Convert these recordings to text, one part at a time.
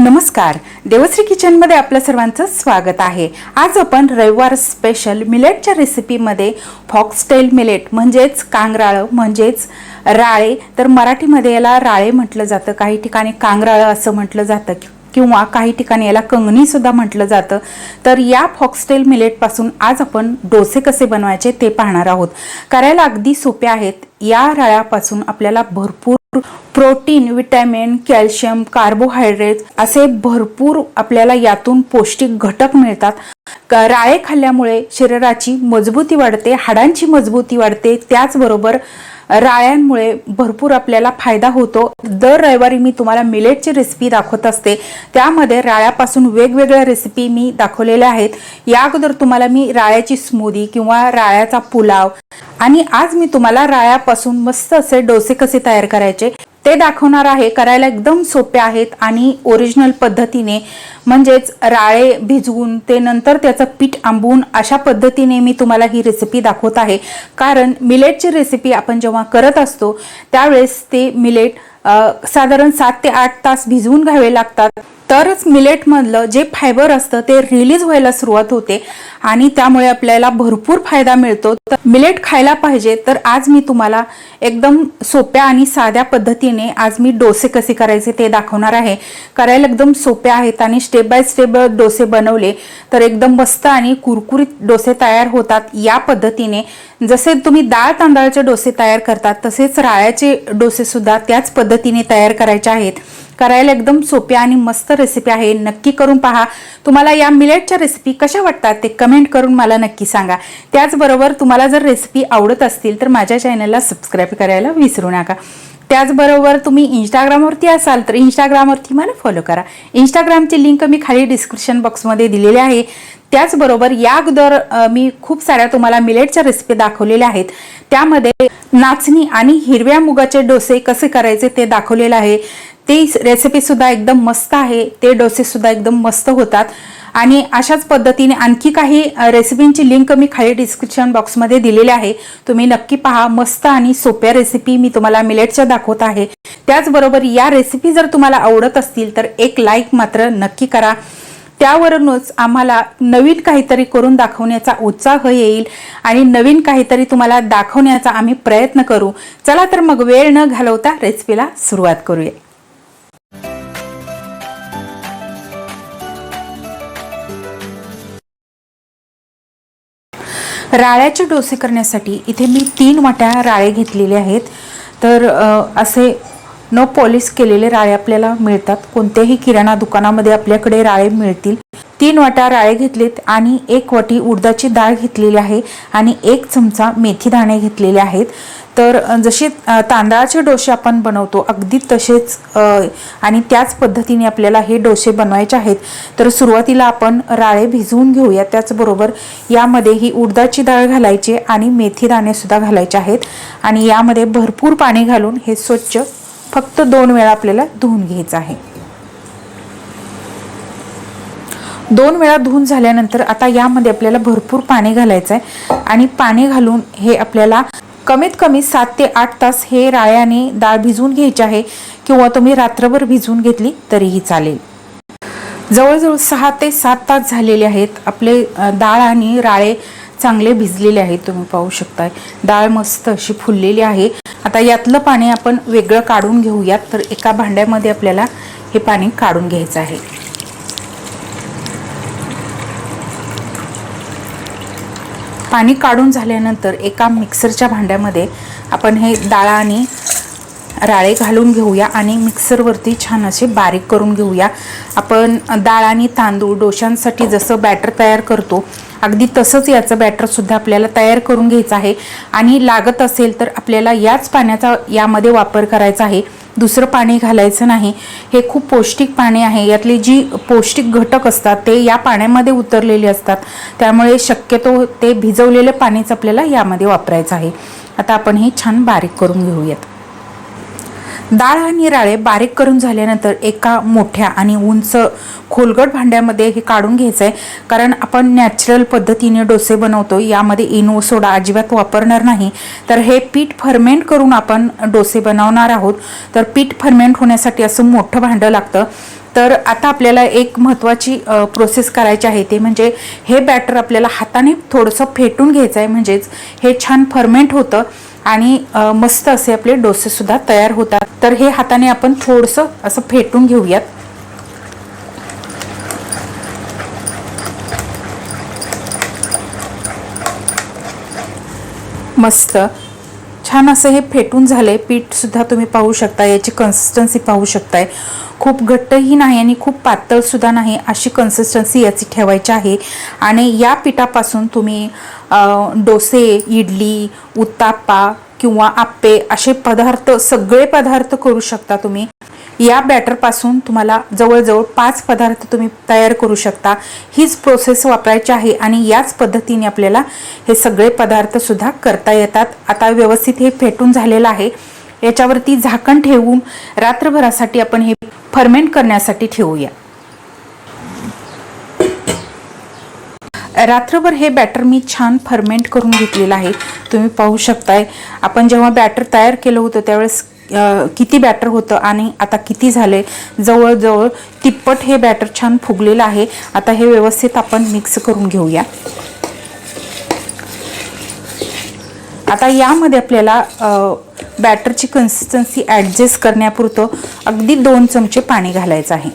नमस्कार. देवश्री किचनमध्ये आपलं सर्वांचं स्वागत आहे. आज आपण रविवार स्पेशल मिलेटच्या रेसिपीमध्ये फॉक्सटेल मिलेट म्हणजेच कांगराळं म्हणजेच राळे. तर मराठीमध्ये याला राळे म्हटलं जातं. काही ठिकाणी कांगराळं असं म्हटलं जातं किंवा काही ठिकाणी याला कंगणीसुद्धा म्हटलं जातं. तर या फॉक्सटेल मिलेटपासून आज आपण डोसे कसे बनवायचे ते पाहणार आहोत. करायला अगदी सोपे आहेत. या राळ्यापासून आपल्याला भरपूर प्रोटीन विटॅमिन कॅल्शियम कार्बोहायड्रेट असे भरपूर आपल्याला यातून पौष्टिक घटक मिळतात. राळे खाल्ल्यामुळे शरीराची मजबूती वाढते हाडांची मजबूती वाढते. त्याचबरोबर राळ्यांमुळे भरपूर आपल्याला फायदा होतो. दर रविवारी मी तुम्हाला मिलेटची रेसिपी दाखवत असते. त्यामध्ये राळ्यापासून वेगवेगळ्या रेसिपी मी दाखवलेल्या आहेत. या अगोदर तुम्हाला मी राळ्याची स्मूदी किंवा राळ्याचा पुलाव आणि आज मी तुम्हाला राळ्यापासून मस्त असे डोसे कसे तयार करायचे ते दाखवणार आहे करायला एकदम सोपे आहेत आणि ओरिजिनल पद्धतीने म्हणजेच राळे भिजवून ते नंतर त्याचं पीठ आंबवून अशा पद्धतीने मी तुम्हाला ही रेसिपी दाखवत आहे. कारण मिलेटची रेसिपी आपण जेव्हा करत असतो त्यावेळेस ते मिलेट साधारण सात ते आठ तास भिजवून घ्यावे लागतात. तरच मिलेटमधलं जे फायबर असतं ते रिलीज व्हायला सुरुवात होते आणि त्यामुळे आपल्याला भरपूर फायदा मिळतो. तर मिलेट खायला पाहिजे. तर आज मी तुम्हाला एकदम सोप्या आणि साध्या पद्धतीने आज मी डोसे कसे करायचे ते दाखवणार आहे. करायला एकदम सोपे आहेत आणि स्टेप बाय स्टेप डोसे बनवले तर एकदम मस्त आणि कुरकुरीत डोसे तयार होतात या पद्धतीने. जसे तुम्ही डाळ तांदळाचे डोसे तयार करतात तसेच राळ्याचे डोसे सुद्धा त्याच पद्धतीने तयार करायचे आहेत. करायला एकदम सोप्या आणि मस्त रेसिपी आहे. नक्की करून पहा. तुम्हाला या मिलेटच्या रेसिपी कशा वाटतात ते कमेंट करून मला नक्की सांगा. त्याचबरोबर तुम्हाला जर रेसिपी आवडत असतील तर माझ्या चॅनलला सबस्क्राईब करायला विसरू नका. त्याचबरोबर तुम्ही इंस्टाग्रामवरती असाल तर इंस्टाग्रामवरती मला फॉलो करा. इंस्टाग्रामची लिंक मी खाली डिस्क्रिप्शन बॉक्समध्ये दिलेली आहे. त्याचबरोबर या अगोदर मी खूप साऱ्या तुम्हाला मिलेटच्या रेसिपी दाखवलेल्या आहेत. त्यामध्ये नाचणी आणि हिरव्या मुगाचे डोसे कसे करायचे ते दाखवलेलं आहे. ती रेसिपीसुद्धा एकदम मस्त आहे. ते डोसेसुद्धा एकदम मस्त होतात. आणि अशाच पद्धतीने आणखी काही रेसिपींची लिंक मी खाली डिस्क्रिप्शन बॉक्समध्ये दिलेली आहे. तुम्ही नक्की पहा. मस्त आणि सोप्या रेसिपी मी तुम्हाला मिलेटच्या दाखवत आहे. त्याचबरोबर या रेसिपी जर तुम्हाला आवडत असतील तर एक लाईक मात्र नक्की करा. त्यावरूनच आम्हाला नवीन काहीतरी करून दाखवण्याचा उत्साह येईल आणि नवीन काहीतरी तुम्हाला दाखवण्याचा आम्ही प्रयत्न करू. चला तर मग वेळ न घालवता रेसिपीला सुरुवात करूया. राळ्याचे डोसे करण्यासाठी इथे मी तीन वाट्या राळे घेतलेले आहेत. तर असे न पॉलिश केलेले राळे आपल्याला मिळतात. कोणत्याही किराणा दुकानामध्ये आपल्याकडे राळे मिळतील. तीन वाटा राळे घेतलेत आणि एक वाटी उडदाची डाळ घेतलेली आहे आणि एक चमचा मेथी दाणे घेतलेले आहेत. तर जसे तांदळाचे डोसे आपण बनवतो अगदी तसेच आणि त्याच पद्धतीने आपल्याला हे डोसे बनवायचे आहेत. तर सुरुवातीला आपण राळे भिजवून घेऊया. त्याचबरोबर यामध्ये ही उडदाची डाळ घालायची आणि मेथी दाणेसुद्धा घालायचे आहेत. आणि यामध्ये भरपूर पाणी घालून हे स्वच्छ फक्त दोन वेळा आपल्याला धुवून घ्यायचं आहे. दोन वेळा धुवून झाल्यानंतर आता यामध्ये आपल्याला भरपूर पाणी घालायचं आहे. आणि पाणी घालून हे आपल्याला कमीत कमी सात ते आठ तास हे राळ्याने डाळ भिजवून घ्यायची आहे किंवा तुम्ही रात्रभर भिजवून घेतली तरीही चालेल. जवळजवळ सहा ते सात तास झालेले आहेत आपले डाळ आणि राळे चांगले भिजलेले आहेत तुम्ही पाहू शकताय. डाळ मस्त अशी फुललेली आहे. आता यातलं पाणी आपण वेगळं काढून घेऊयात तर एका भांड्यामध्ये आपल्याला हे पाणी काढून घ्यायचं आहे. पाणी काढून झाल्यानंतर एका मिक्सरच्या भांड्यामध्ये आपण हे डाळ आणि राळे घालून घेऊया आणि मिक्सरवरती छान असे बारीक करून घेऊया. आपण डाळ आणि तांदूळ डोशांसाठी जसं बॅटर तयार करतो अगदी तसंच याचं बॅटरसुद्धा आपल्याला तयार करून घ्यायचं आहे. आणि लागत असेल तर आपल्याला याच पाण्याचा यामध्ये वापर करायचा आहे. दुसरं पाणी घालायचं नाही. हे खूप पौष्टिक पाणी आहे. यातली जी पौष्टिक घटक असतात ते या पाण्यामध्ये उतरलेले असतात. त्यामुळे शक्यतो ते भिजवलेलं पाणीच आपल्याला यामध्ये वापरायचं आहे. आता आपण हे छान बारीक करून घेऊयात. डाळ आणि राळे बारीक करून झाल्यानंतर एका मोठ्या आणि उंच खोलगट भांड्यामध्ये हे काढून घ्यायचं आहे कारण आपण नॅचरल पद्धतीने डोसे बनवतो यामध्ये इनो सोडा अजिबात वापरणार नाही. तर हे पीठ फर्मेंट करून आपण डोसे बनवणार आहोत. तर पीठ फर्मेंट होण्यासाठी असं मोठं भांडं लागतं. तर आता आपल्याला एक महत्त्वाची प्रोसेस करायची आहे ते म्हणजे हे बॅटर आपल्याला हाताने थोडंसं फेटून घ्यायचं आहे म्हणजेच हे छान फर्मेंट होतं. आणि मस्त असे आपले डोसेसुद्धा तयार होतात. तर हे हाताने आपण थोडंसं असं फेटून घेऊयात. मस्त. छान असं हे फेटून झाले पीठ सुद्धा तुम्ही पाहू शकता याची कन्सिस्टन्सी पाहू शकताय. खूप घट्टही नाही आणि खूप पातळ सुद्धा नाही अशी कन्सिस्टन्सी याची ठेवायची आहे. आणि या पिठापासून तुम्ही डोसे इडली उत्ताप्पा किंवा आप्पे असे पदार्थ सगळे पदार्थ करू शकता तुम्ही. या बॅटरपासून तुम्हाला जवळजवळ पाच पदार्थ तुम्ही तयार करू शकता. हीच प्रोसेस वापरायची आहे आणि याच पद्धतीने आपल्याला हे सगळे पदार्थसुद्धा करता येतात. आता व्यवस्थित हे फेटून झालेलं आहे. याच्यावरती झाकण ठेवून रात्रभरासाठी आपण हे फर्मेंट करण्यासाठी ठेवूया. रात्रभर हे बॅटर मी छान फर्मेंट करून घेतलेलं आहे. तुम्ही पाहू शकताय. आपण जेव्हा बॅटर तयार केलं होतं त्यावेळेस किती बॅटर होतं आणि आता किती झाले जवळजवळ तिप्पट हे बॅटर छान फुगलेलं आहे. आता हे व्यवस्थित आपण मिक्स करून घेऊया. आता यामध्ये आपल्याला बॅटरची कन्सिस्टन्सी ॲडजस्ट करण्यापुरतं अगदी दोन चमचे पाणी घालायचं आहे.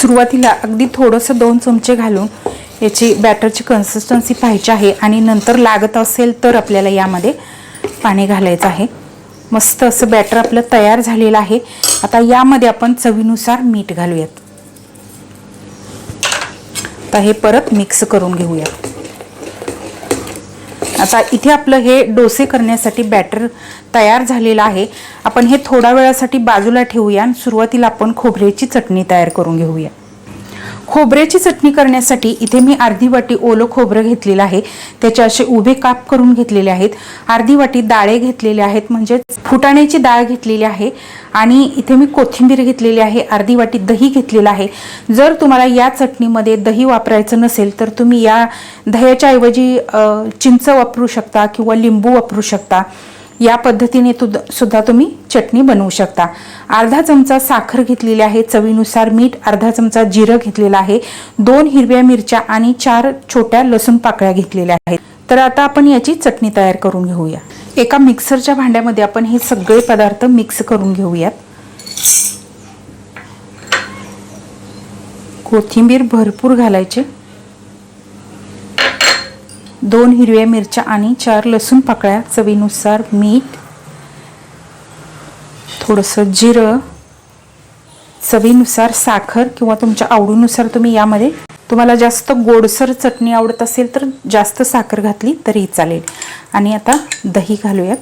सुरुवातीला अगदी थोडंसं दोन चमचे घालून याची बॅटरची कन्सिस्टन्सी पाहिजे आहे आणि नंतर लागत असेल तर आपल्याला यामध्ये पाणी घालायचं आहे. मस्त असं बॅटर आपलं तयार झालेलं आहे. आता यामध्ये आपण चवीनुसार मीठ घालूयात. आता हे परत मिक्स करून घेऊयात. आता इथे आपलं हे डोसे करण्यासाठी बॅटर तयार झालेलं आहे. आपण हे थोड्या वेळासाठी बाजूला ठेवूया आणि सुरुवातीला आपण खोबऱ्याची चटणी तयार करून घेऊया. खोबऱ्याची चटणी करण्यासाठी इथे मी अर्धी वाटी ओलं खोबरं घेतलेलं आहे. त्याचे असे उभे काप करून घेतलेले आहेत. अर्धी वाटी डाळे घेतलेले आहेत म्हणजे फुटाण्याची डाळ घेतलेली आहे. आणि इथे मी कोथिंबीर घेतलेली आहे अर्धी वाटी दही घेतलेलं आहे. जर तुम्हाला या चटणीमध्ये दही वापरायचं नसेल तर तुम्ही या दह्याच्या ऐवजी चिंच वापरू शकता किंवा लिंबू वापरू शकता. या पद्धतीने सुद्धा तुम्ही चटणी बनवू शकता. अर्धा चमचा साखर घेतलेली आहे चवीनुसार मीठ अर्धा चमचा जिरं घेतलेलं आहे दोन हिरव्या मिरच्या आणि चार छोट्या लसूण पाकळ्या घेतलेल्या आहेत. तर आता आपण याची चटणी तयार करून घेऊया. एका मिक्सरच्या भांड्यामध्ये आपण हे सगळे पदार्थ मिक्स करून घेऊयात. कोथिंबीर भरपूर घालायचे. दोन हिरव्या मिरच्या आणि चार लसूण पाकळ्या चवीनुसार मीठ थोडंसं जिरं चवीनुसार साखर किंवा तुमच्या आवडीनुसार तुम्ही यामध्ये तुम्हाला जास्त गोडसर चटणी आवडत असेल तर जास्त साखर घातली तरी चालेल. आणि आता दही घालूयात.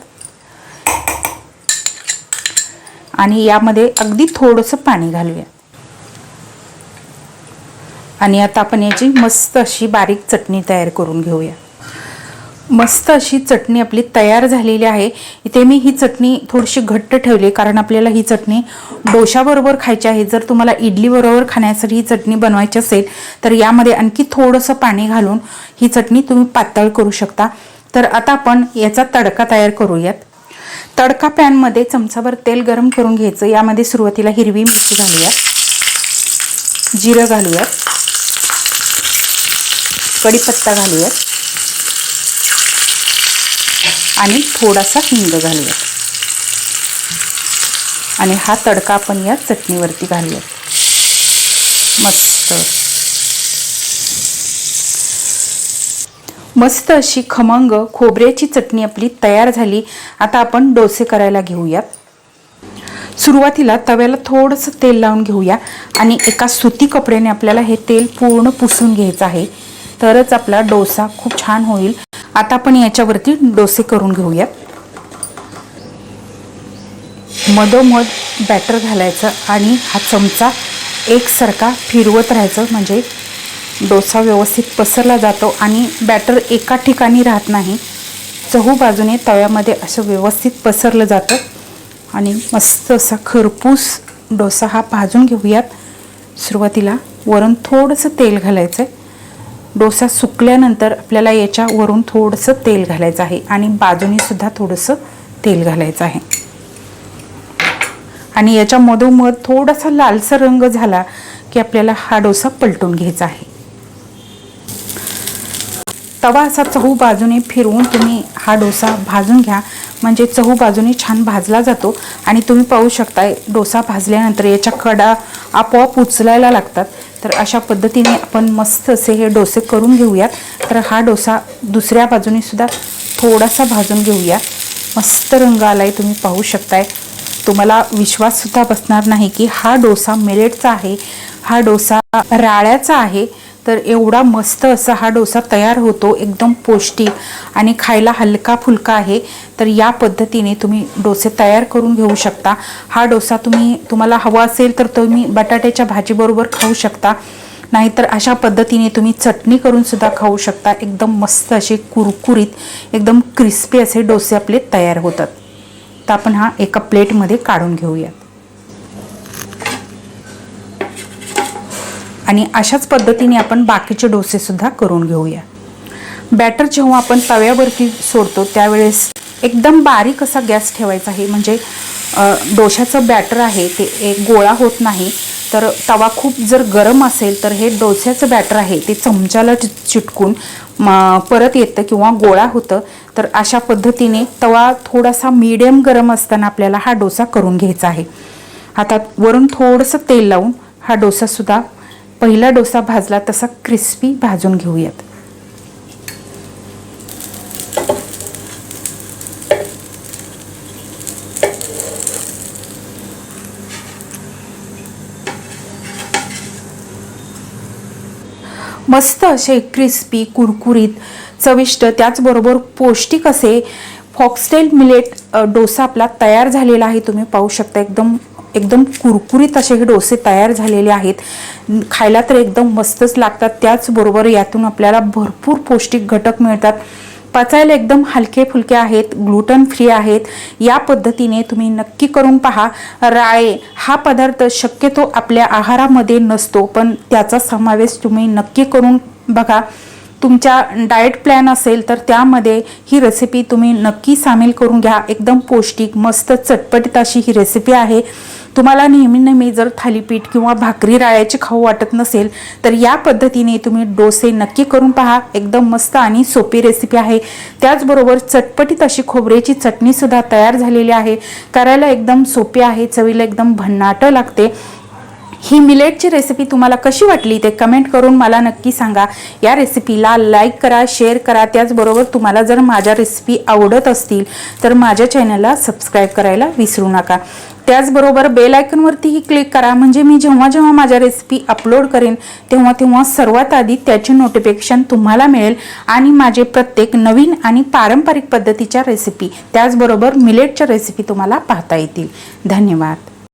आणि यामध्ये अगदी थोडंसं पाणी घालूया आणि आता आपण याची मस्त अशी बारीक चटणी तयार करून घेऊया मस्त अशी चटणी आपली तयार झालेली आहे. इथे मी ही चटणी थोडीशी घट्ट ठेवली कारण आपल्याला ही चटणी डोशाबरोबर खायची आहे. जर तुम्हाला इडलीबरोबर खाण्यासाठी ही चटणी बनवायची असेल तर यामध्ये आणखी थोडंसं पाणी घालून ही चटणी तुम्ही पातळ करू शकता. तर आता आपण याचा तडका तयार करूयात. तडका पॅनमध्ये चमचाभर तेल गरम करून घ्यायचं. यामध्ये सुरुवातीला हिरवी मिरची घालूयात. जिरं घालूयात. कढीपत्ता घालूयात. आणि थोडासा हिंग घालूयात. आणि हा तडका आपण या चटणीवरती घालूयात. मस्त. मस्त अशी खमंग खोबऱ्याची चटणी आपली तयार झाली. आता आपण डोसे करायला घेऊयात. सुरुवातीला तव्याला थोडंसं तेल लावून घेऊया. आणि एका सुती कपड्याने आपल्याला हे तेल पूर्ण पुसून घ्यायचं आहे. तरच आपला डोसा खूप छान होईल. आता आपण याच्यावरती डोसे करून घेऊयात मधोमध बॅटर घालायचं आणि हा चमचा एकसारखा फिरवत राहायचं. म्हणजे डोसा व्यवस्थित पसरला जातो आणि बॅटर एका ठिकाणी राहत नाही. चहू बाजूने तव्यामध्ये असं व्यवस्थित पसरलं जातं. आणि मस्त असा खरपूस डोसा हा भाजून घेऊयात. सुरुवातीला वरून थोडंसं तेल घालायचं आहे डोसा सुकल्यानंतर आपल्याला याच्यावरून थोडंसं तेल घालायचं आहे आणि बाजूनीसुद्धा थोडंसं तेल घालायचं आहे. आणि याच्या मधोमध थोडासा लालसा रंग झाला की आपल्याला हा डोसा पलटून घ्यायचा आहे. तवा असा चहू बाजूने फिरवून तुम्ही हा डोसा भाजून घ्या. म्हणजे चहू बाजूने छान भाजला जातो आणि तुम्ही पाहू शकताय डोसा भाजल्यानंतर याच्या कडा आपोआप उचलायला लागतात. तर अशा पद्धतीने आपण मस्त असे हे डोसे करून घेऊयात. तर हा डोसा दुसऱ्या बाजूने सुद्धा थोडासा भाजून घेऊया. मस्त रंग आला आहे तुम्ही पाहू शकताय. तुम्हाला विश्वाससुद्धा बसणार नाही की हा डोसा मिलेटचा आहे हा डोसा राळ्याचा आहे. तर एवढा मस्त असा हा डोसा तयार होतो एकदम पौष्टिक आणि खायला हलका फुलका आहे. तर या पद्धतीने तुम्ही डोसे तयार करून घेऊ शकता. हा डोसा तुम्ही तुम्हाला हवा असेल तर तुम्ही बटाट्याच्या भाजीबरोबर खाऊ शकता. नाहीतर अशा पद्धतीने तुम्ही चटणी करूनसुद्धा खाऊ शकता. एकदम मस्त असे कुरकुरीत एकदम क्रिस्पी असे डोसे आपले तयार होतात. तर आपण हा एका प्लेटमध्ये काढून घेऊयात आणि अशाच पद्धतीने आपण बाकीचे डोसेसुद्धा करून घेऊया. बॅटर जेव्हा आपण तव्यावरती सोडतो त्यावेळेस एकदम बारीक असा गॅस ठेवायचा आहे. म्हणजे डोशाचं बॅटर आहे ते एक गोळा होत नाही. तर तवा खूप जर गरम असेल तर हे डोस्याचं बॅटर आहे ते चमच्याला चि- चिटकून परत येतं किंवा गोळा होतं. तर अशा पद्धतीने तवा थोडासा मीडियम गरम असताना आपल्याला हा डोसा करून घ्यायचा आहे. आता वरून थोडंसं तेल लावून हा डोसासुद्धा पहिला डोसा भाजला तसा क्रिस्पी भाजून घेऊयात. मस्त असे क्रिस्पी कुरकुरीत चविष्ट त्याचबरोबर पौष्टिक असे फॉक्सटेल मिलेट डोसा आपला तयार झालेला आहे तुम्ही पाहू शकता. एकदम एकदम कुरकुरीत असे हे डोसे तयार झालेले आहेत. खायला तर एकदम मस्तच लागतात. त्याचबरोबर यातून आपल्याला भरपूर पौष्टिक घटक मिळतात. पचायला एकदम हलके फुलके आहेत ग्लुटन फ्री आहेत. या पद्धतीने तुम्ही नक्की करून पहा. राळे हा पदार्थ शक्यतो आपल्या आहारामध्ये नसतो पण त्याचा समावेश तुम्ही नक्की करून बघा. तुमच्या डाएट प्लॅन असेल तर त्यामध्ये ही रेसिपी तुम्ही नक्की सामील करून घ्या. एकदम पौष्टिक मस्त चटपटीत अशी ही रेसिपी आहे. तुम्हाला नेहमी नेहमी जर थालीपीठ किंवा भाकरी राळ्याची खाऊ वाटत नसेल तर या पद्धतीने तुम्ही डोसे नक्की करून पहा. एकदम मस्त आणि सोपी रेसिपी आहे. त्याचबरोबर चटपटीत अशी खोबऱ्याची चटणीसुद्धा तयार झालेली आहे. करायला एकदम सोपी आहे चवीला एकदम भन्नाट लागते. ही मिलेटची रेसिपी तुम्हाला कशी वाटली ते कमेंट करून मला नक्की सांगा. या रेसिपीला लाईक करा शेअर करा. त्याचबरोबर तुम्हाला जर माझ्या रेसिपी आवडत असतील तर माझ्या चॅनलला सबस्क्राईब करायला विसरू नका. त्याचबरोबर बेल आयकनवरतीही क्लिक करा. म्हणजे मी जेव्हा जेव्हा माझ्या रेसिपी अपलोड करेन तेव्हा तेव्हा सर्वात आधी त्याची नोटिफिकेशन तुम्हाला मिळेल आणि माझे प्रत्येक नवीन आणि पारंपरिक पद्धतीच्या रेसिपी त्याचबरोबर मिलेटच्या रेसिपी तुम्हाला पाहता येतील. धन्यवाद.